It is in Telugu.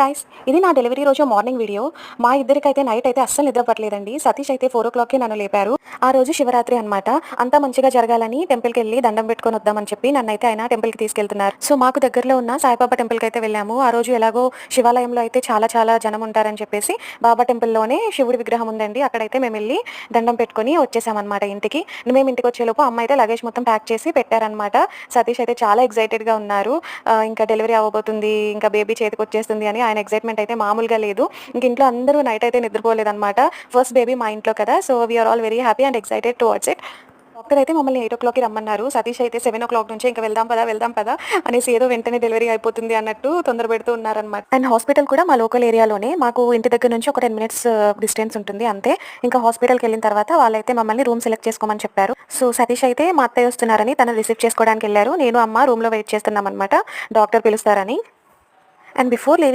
గాయస్ ఇది నా డెలివరీ రోజు మార్నింగ్ వీడియో మా ఇద్దరికైతే నైట్ అయితే అస్సలు నిద్రపట్లేదండి సతీష్ అయితే ఫోర్ ఓ క్లాక్కి నన్ను లేపారు. ఆ రోజు శివరాత్రి అనమాట అంతా మంచిగా జరగాలని టెంపుల్కి వెళ్ళి దండం పెట్టుకొని వద్దామని చెప్పి నన్ను అయితే ఆయన టెంపుల్కి తీసుకెళ్తున్నారు. సో మాకు దగ్గరలో ఉన్న సాయిబాబా టెంపుల్కి అయితే వెళ్ళాము. ఆ రోజు ఎలాగో శివాలయంలో అయితే చాలా చాలా జనం ఉంటారని చెప్పేసి బాబా టెంపుల్లోనే శివుడి విగ్రహం ఉందండి. అక్కడైతే మేము వెళ్ళి దండం పెట్టుకొని వచ్చేసామన్నమాట ఇంటికి. మేము ఇంటికి వచ్చేలోపు అమ్మ అయితే లగేజ్ మొత్తం ప్యాక్ చేసి పెట్టారనమాట సతీష్ అయితే చాలా ఎక్సైటెడ్గా ఉన్నారు. ఇంకా డెలివరీ అవ్వబోతుంది ఇంకా బేబీ చేతికి వచ్చేస్తుంది అని ఆయన ఎక్సైట్మెంట్ అయితే మామూలుగా లేదు. ఇంక ఇంట్లో అందరూ నైట్ అయితే నిద్రపోలేదన్నమాట. ఫస్ట్ బేబీ మా ఇంట్లో కదా. So we're all very happy and excited towards it doctor అయితే మమ్మల్ని ఎయిట్ ఓ క్లాక్కి రమ్మన్నారు. సతీష్ అయితే సెవెన్ ఓ క్లాక్ నుంచి ఇంకా వెళ్దాం పదా వెళ్దాం పదా అనేసి ఏదో వెంటనే డెలివరీ అయిపోతుంది అన్నట్టు తొందర పెడుతూ ఉన్నారనమాట అండ్ హాస్పిటల్ కూడా మా లోకల్ ఏరియాలోనే మాకు ఇంటి దగ్గర నుంచి ఒక టెన్ మినిట్స్ డిస్టెన్స్ ఉంటుంది అంతే. ఇంకా హాస్పిటల్కి వెళ్ళిన తర్వాత వాళ్ళైతే మమ్మల్ని రూమ్ సెలెక్ట్ చేసుకోమని చెప్పారు. సో సతీష్ అయితే మా అత్తయ్య వస్తున్నారని తను రిసీవ్ చేసుకోవడానికి వెళ్ళారు. నేను అమ్మ రూమ్లో వెయిట్ చేస్తున్నాం అనమాట డాక్టర్ పిలుస్తారని. And before leaving